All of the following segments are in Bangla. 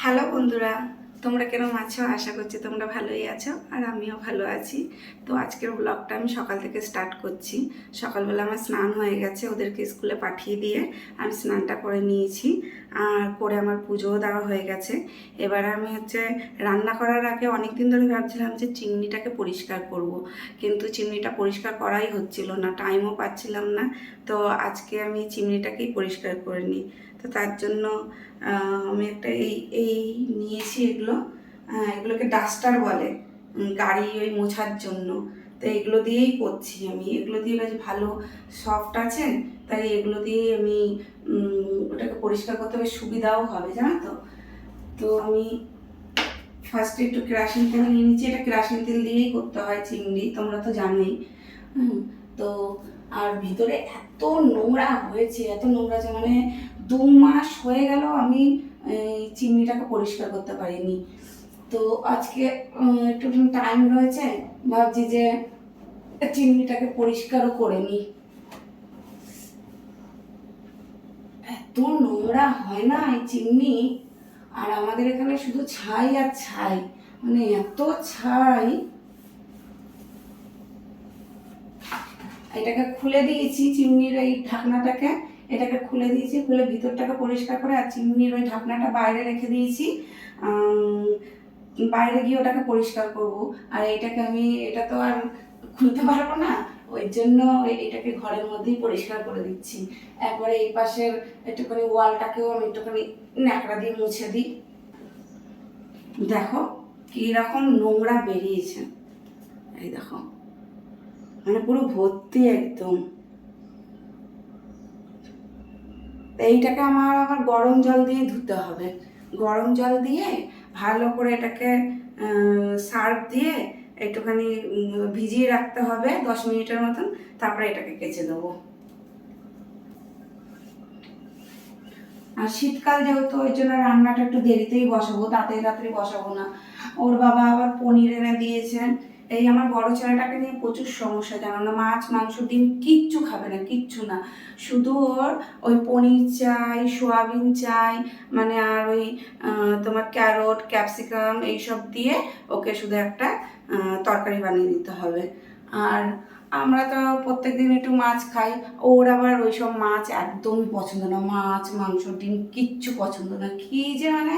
হ্যালো বন্ধুরা, তোমরা কেরম আছো? আশা করছি তোমরা ভালোই আছো আর আমিও ভালো আছি। তো আজকের ব্লগটা আমি সকাল থেকে স্টার্ট করছি। সকালবেলা আমার স্নান হয়ে গেছে, ওদেরকে স্কুলে পাঠিয়ে দিয়ে আমি স্নানটা করে নিয়েছি আর করে আমার পুজোও দেওয়া হয়ে গেছে। এবার আমি হচ্ছে রান্না করার আগে অনেক দিন ধরে ভাবছিলাম যে চিমনিটাকে পরিষ্কার করব। কিন্তু চিমনিটা পরিষ্কার করাই হচ্ছিল না টাইমও পাচ্ছিলাম না। তো আজকে আমি চিমনিটাকেই পরিষ্কার করে নিই। তো তার জন্য আমি একটা এই এই নিয়েছি এগুলো। আহ, এগুলোকে ডাস্টার বলে গাড়ি ওই মোছার জন্য। তো এগুলো দিয়েই করছি আমি। এগুলো দিয়ে বেশ ভালো সফট আছে। তাই এগুলো দিয়েই আমি ওটাকে পরিষ্কার করতে বেশ সুবিধাও হবে জানো তো? তো আমি ফার্স্টে একটু কেরাসিন তেল নিয়ে নিচ্ছি। এটা কেরাসিন তেল দিয়েই করতে হয় চিংড়ি তোমরা তো জানোই। তো আর ভিতরে এত নোংরা হয়েছে, এত নোংরা যে মানে দু মাস হয়ে গেল আমি চিমনিটাকে পরিষ্কার করতে পারিনি। তো আজকে একটু টাইম রয়েছে, ভাবছি যে চিমনিটাকে পরিষ্কারও করে নিই। এত নোংরা হয় না এই চিমনি, আর আমাদের এখানে শুধু ছাই আর ছাই মানে এত ছাই। এটাকে খুলে দিয়েছি চিমনির এই ঢাকনাটাকে। এটাকে খুলে দিয়েছি, খুলে ভিতরটাকে পরিষ্কার করে আর চিমনির ওই ঢাকনাটা বাইরে রেখে দিয়েছি। বাইরে গিয়ে ওটাকে পরিষ্কার করব। আর এটাকে আমি, এটা তো আর খুলতে পারব না, ওই জন্য এটাকে ঘরের মধ্যেই পরিষ্কার করে দিচ্ছি। একবারে এই পাশের একটুখানি ওয়ালটাকেও আমি একটুখানি ন্যাকড়া দিয়ে মুছে দিই। দেখো, কীরকম নোংরা বেরিয়েছে। এই দেখো। মানে পুরো ভর্তি একদম। এইটাকে আমার আবার গরম জল দিয়ে ধুতে হবে। গরম জল দিয়ে ভালো করে এটাকে সার্ফ দিয়ে একটুখানি ভিজিয়ে রাখতে হবে দশ মিনিটের মতন, তারপরে এটাকে কেচে দেবো। আর শীতকাল যেহেতু, ওই জন্য রান্নাটা একটু দেরিতেই বসাবো, তাড়াতাড়ি তাড়াতাড়ি বসাবো না। ওর বাবা আবার পনির এনে দিয়েছেন। এই আমার বড় ছেলেটাকে নিয়ে প্রচুর সমস্যা, জানো না? মাছ, মাংস, ডিম কিচ্ছু খাবে না, কিচ্ছু না। শুধু ওর ওই পনির চাই, সোয়াবিন চাই মানে আর ওই তোমার ক্যারট, ক্যাপসিকাম, এইসব দিয়ে ওকে শুধু একটা তরকারি বানিয়ে দিতে হবে। আর আমরা তো প্রত্যেক দিন একটু মাছ খাই। ওর আবার ওইসব মাছ একদমই পছন্দ না। মাছ, মাংস, ডিম কিচ্ছু পছন্দ না। কি যে মানে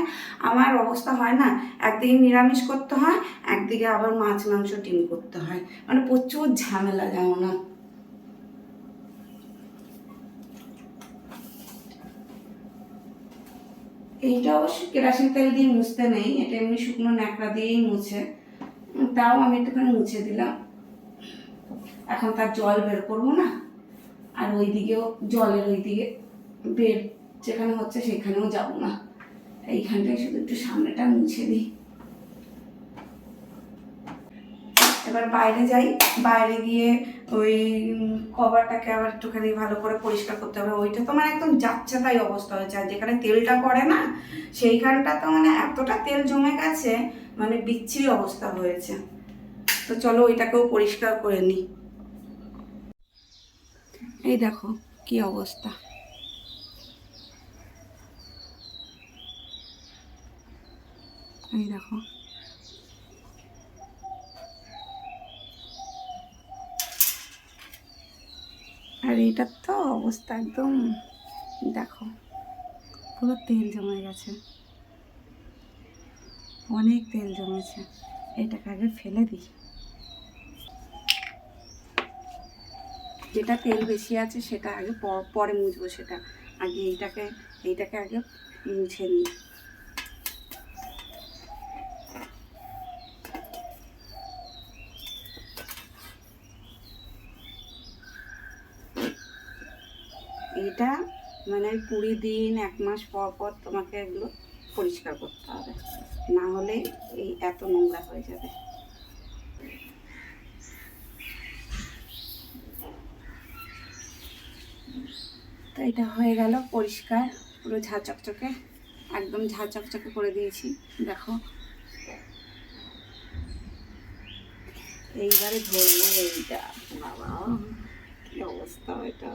আমার অবস্থা হয় না? একদিকে নিরামিষ করতে হয়, একদিকে আবার মাছ, মাংস, ডিম করতে হয়। মানে প্রচুর ঝামেলা, জানো না? এইটা অবশ্য কেরাসিন তেল দিয়ে মুছতে নেই। এটা এমনি শুকনো ন্যাকড়া দিয়েই মুছে। তাও আমি একটুখানি মুছে দিলাম। এখন তার জল বের করব না। আর ওই দিকেও জলের ওই দিকে বের যেখানে হচ্ছে সেখানেও যাব না। এইখানটায় শুধু একটু সামনেটা মুছে দিই। এবার বাইরে যাই। বাইরে গিয়ে ওই কভারটাকে আবার একটুখানি ভালো করে পরিষ্কার করতে হবে। ওইটা তো মানে একদম যাচ্ছে তাই অবস্থা হয়েছে। আর যেখানে তেলটা পড়ে না, সেইখানটা তো মানে এতটা তেল জমে গেছে মানে বিচ্ছিরি অবস্থা হয়েছে। তো চলো ওইটাকেও পরিষ্কার করে নিই। এই দেখো, কি অবস্থা। এই দেখো। আর এটার তো অবস্থা একদম, দেখো, পুরো তেল জমে গেছে। অনেক তেল জমেছে। এটাকে আগে ফেলে দিই। যেটা তেল বেশি আছে সেটা আগে পরে মুছবো সেটা। আগে এইটাকে এইটাকে আগে মুছে নিই। এটা মানে কুড়ি দিন, এক মাস পর পর তোমাকে এগুলো পরিষ্কার করতে হবে। না হলে এই এত নোংরা হয়ে যাবে। তো এটা হয়ে গেল পরিষ্কার, পুরো ঝা চকচকে, একদম ঝা চকচকে করে দিয়েছি, দেখো। এইবারে ধরবো এইটা, বাবা, কি অবস্থা এটা?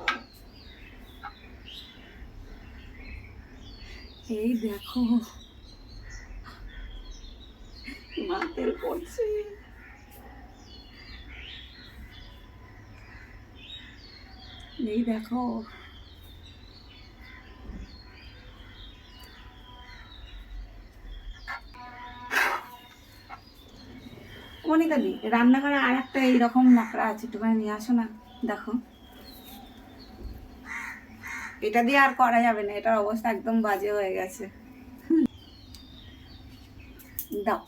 এই দেখো, মা তেল পড়ছে। এই দেখো। অনিতা দি রান্নাঘরে আর একটা এইরকম মকড়া আছে একটুখানি নিয়ে আসো না দেখো। এটা দিয়ে আর করা যাবে না এটার অবস্থা একদম বাজে হয়ে গেছে। দাও।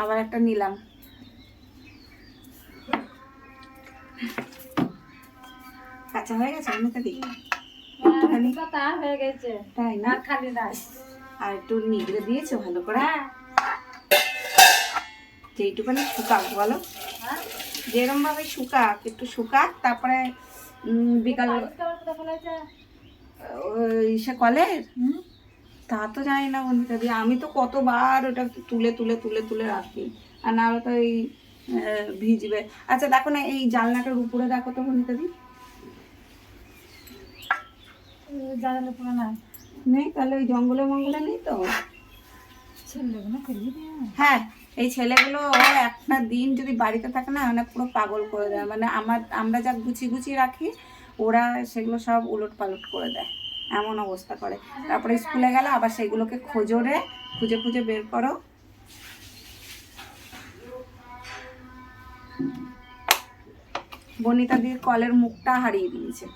আবার একটা নিলাম। কাঁচা হয়ে গেছে অনিতা দি একটুখানি। তার হয়ে গেছে। তাই না? খালি নাই আর একটু নিগড়ে দিয়েছ ভালো করে? হ্যাঁ। যেইটুখানি শুকাক বলো? হ্যাঁ যেরকম ভাবে শুকাক একটু শুকাক তারপরে বিকাল বালিশ কাপড় কোথায় ফেলেছে? ওই সে কলের? তা তো জানি না বন্ধুটা দিয়ে আমি তো কতবার ওটা তুলে তুলে তুলে তুলে রাখি। আর না তো এই ভিজবে। আচ্ছা দেখো না এই জানলাটার উপরে দেখো তো বন্ধুটা দি এই জানালে পুরো নাই? তাহলে ওই জঙ্গলে মঙ্গলে নেই তো? হ্যাঁ এই ছেলেগুলো একটা দিন যদি বাড়িতে থাকে না মানে পুরো পাগল করে দেয়। মানে আমার, আমরা যা গুছিয়ে গুছিয়ে রাখি, ওরা সেগুলো সব উলট পালট করে দেয়। এমন অবস্থা করে। তারপরে স্কুলে গেলে, আবার সেগুলোকে খোঁজরে খুঁজে খুঁজে বের করো। বনিতা দিয়ে কলের মুখটা হারিয়ে দিয়েছে।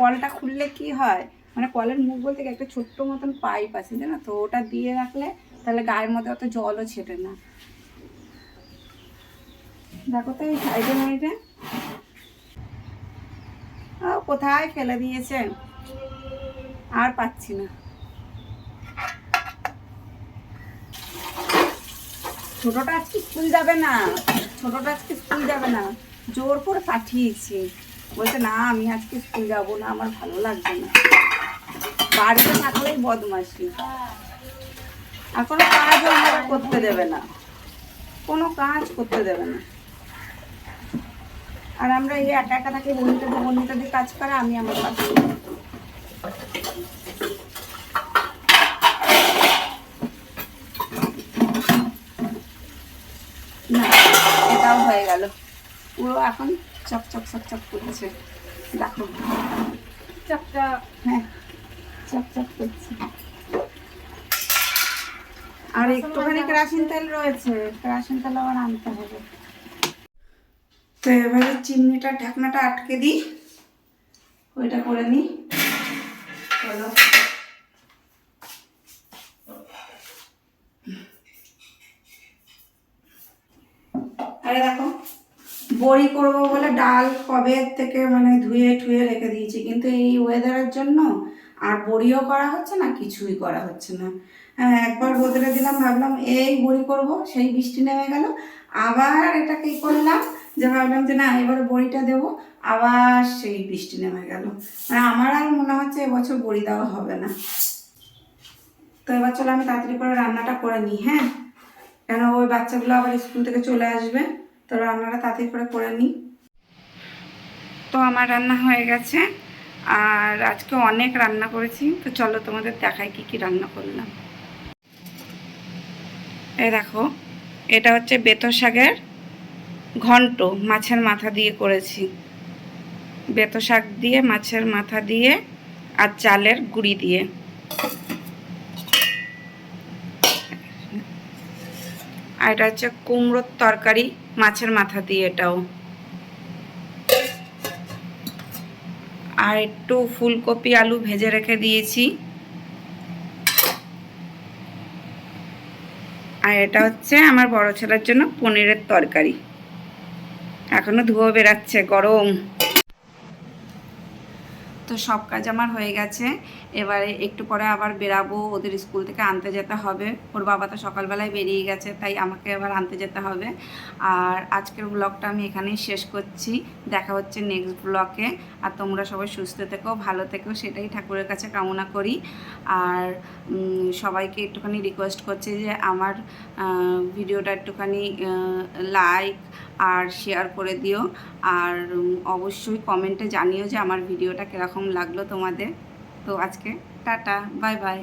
কলটা খুললে কি হয়? মানে কলের মুখ বলতে একটা ছোট্ট মতন পাইপ আছে, জানো তো? ওটা দিয়ে রাখলে তাহলে গায়ের মধ্যে অত জলও ছেটে না। দেখো তো এই সাইডে মাইডে কোথায় ফেলে দিয়েছে? আর পাচ্ছি না। ছোটটা আজকে স্কুল যাবে না। ছোটটা আজকে স্কুল যাবে না। জোর করে পাঠিয়েছি। বলছে, না, আমি আজকে স্কুল যাব না, আমার ভালো লাগছে না। বাড়িতে থাকলেই বদমাসি আর কোনো কাজও আমাকে করতে দেবে না। কোনো কাজ করতে দেবে না। আর আমরা এই একা একা থাকি বন্ধুটা বন্ধুটা দিয়ে কাজ করে আমি আমার কাজ করি। না এটাও হয়ে গেল। পুরো এখন চকচক চকচক করছে। দেখো। চকচক হ্যাঁ চকচক করছে। আর একটুখানি তেল রয়েছে তেল আবার আনতে হবে। তো এবারে চিমনিটার ঢাকনাটা আটকে দিই। ওইটা করে নিই। আরে দেখো, বড়ি করব বলে ডাল কবে থেকে মানে ধুয়ে ঠুয়ে রেখে দিয়েছি, কিন্তু এই ওয়েদারের জন্য আর বড়িও করা হচ্ছে না, কিছুই করা হচ্ছে না। একবার বদলে দিলাম, ভাবলাম এই বড়ি করব, সেই বৃষ্টি নেমে গেল। আবার এটা কি করলাম যে ভাবলাম যে না, এবার বড়িটা দেবো, আবার সেই বৃষ্টি নেমে গেল। মানে আমার আর মনে হচ্ছে এবছর বড়ি দেওয়া হবে না। তো এবার চলো আমি তাড়াতাড়ি করে রান্নাটা করে নিই হ্যাঁ? কেন ওই বাচ্চাগুলো আবার স্কুল থেকে চলে আসবে, তো রান্নাটা তাড়াতাড়ি করে করে নিই। তো আমার রান্না হয়ে গেছে, আর আজকে অনেক রান্না করেছি, তো চলো তোমাদের দেখাই কি কি রান্না করলাম। এই দেখো, এটা হচ্ছে বেতো শাকের ঘন্ট মাছের মাথা দিয়ে করেছি। বেতো শাক দিয়ে, মাছের মাথা দিয়ে আর চালের গুঁড়ি দিয়ে। আর এটা হচ্ছে কুমড়োর তরকারি মাছের মাথা দিয়ে এটাও। আর একটু ফুলকপি, আলু ভেজে রেখে দিয়েছি। আর এটা হচ্ছে আমার বড় ছেলের জন্য পনিরের তরকারি। এখনও ধুয়ো বেরাচ্ছে গরম। তো সব কাজ আমার হয়ে গেছে। এবারে একটু পরে আবার বেরাবো, ওদের স্কুল থেকে আনতে যেতে হবে। ওর বাবা তো সকালবেলায় বেরিয়ে গেছে, তাই আমাকে এবার আনতে যেতে হবে। আর আজকের ব্লগটা আমি এখানেই শেষ করছি। দেখা হচ্ছে নেক্সট ব্লগে আর তোমরা সবাই সুস্থ থেকো, ভালো থেকো, সেটাই ঠাকুরের কাছে কামনা করি। আর সবাইকে একটুখানি রিকোয়েস্ট করছি যে আমার ভিডিওটা একটুখানি লাইক আর শেয়ার করে দিও। আর অবশ্যই কমেন্টে জানিও যে আমার ভিডিওটা কীরকম লাগল তোমাদের। তো আজকে টাটা বাই বাই